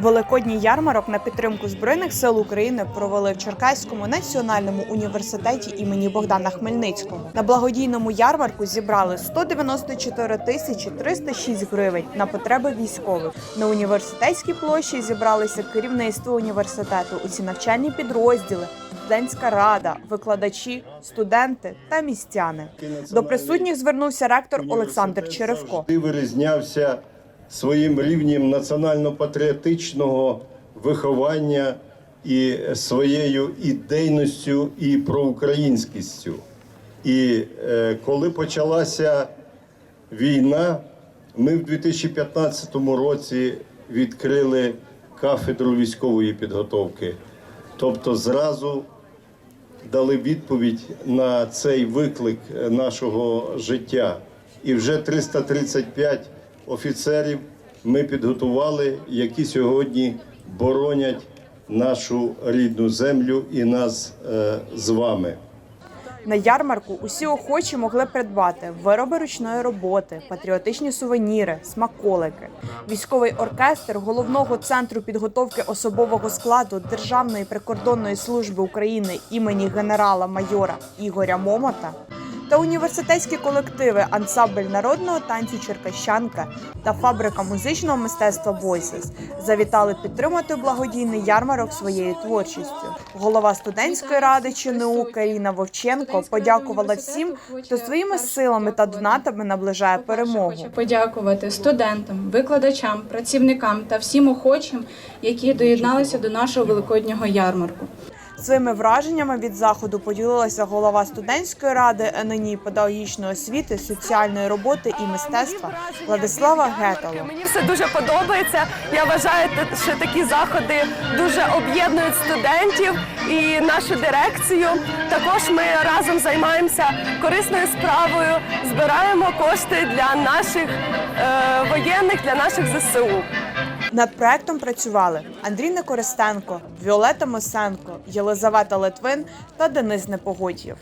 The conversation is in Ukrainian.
Великодній ярмарок на підтримку Збройних сил України провели в Черкаському національному університеті імені Богдана Хмельницького. На благодійному ярмарку зібрали 194 тисячі 306 гривень на потреби військових. На університетській площі зібралися керівництво університету, усі навчальні підрозділи. Студентська рада, викладачі, студенти та містяни. До присутніх звернувся ректор Олександр Черевко. завжди вирізнявся своїм рівнем національно-патріотичного виховання і своєю ідейністю і проукраїнськістю. І е, коли почалася війна, ми в 2015 році відкрили кафедру військової підготовки. Тобто зразу дали відповідь на цей виклик е, нашого життя. І вже 335 офіцерів ми підготували, які сьогодні боронять нашу рідну землю і нас е, з вами. На ярмарку усі охочі могли придбати вироби ручної роботи, патріотичні сувеніри, смаколики. Військовий оркестр головного центру підготовки особового складу Державної прикордонної служби України імені генерала-майора Ігоря Момота та університетські колективи ансамбль народного танцю Черкащанка та фабрика музичного мистецтва Бойсес завітали підтримати благодійний ярмарок своєю творчістю. Голова студентської ради ЧНУ Каріна Вовченко подякувала всім, хто своїми силами та донатами наближає перемогу. Подякувати студентам, викладачам, працівникам та всім охочим, які доєдналися до нашого великоднього ярмарку. Своїми враженнями від заходу поділилася голова студентської ради ННІ педагогічної освіти, соціальної роботи і мистецтва Владислава Гетало. Мені все дуже подобається. Я вважаю, що такі заходи дуже об'єднують студентів і нашу дирекцію. Також ми разом займаємося корисною справою, збираємо кошти для наших е, воєнних, для наших ЗСУ. Над проектом працювали Андрій Некористенко, Віолета Мосенко, Єлизавета Литвин та Денис Непогодєв.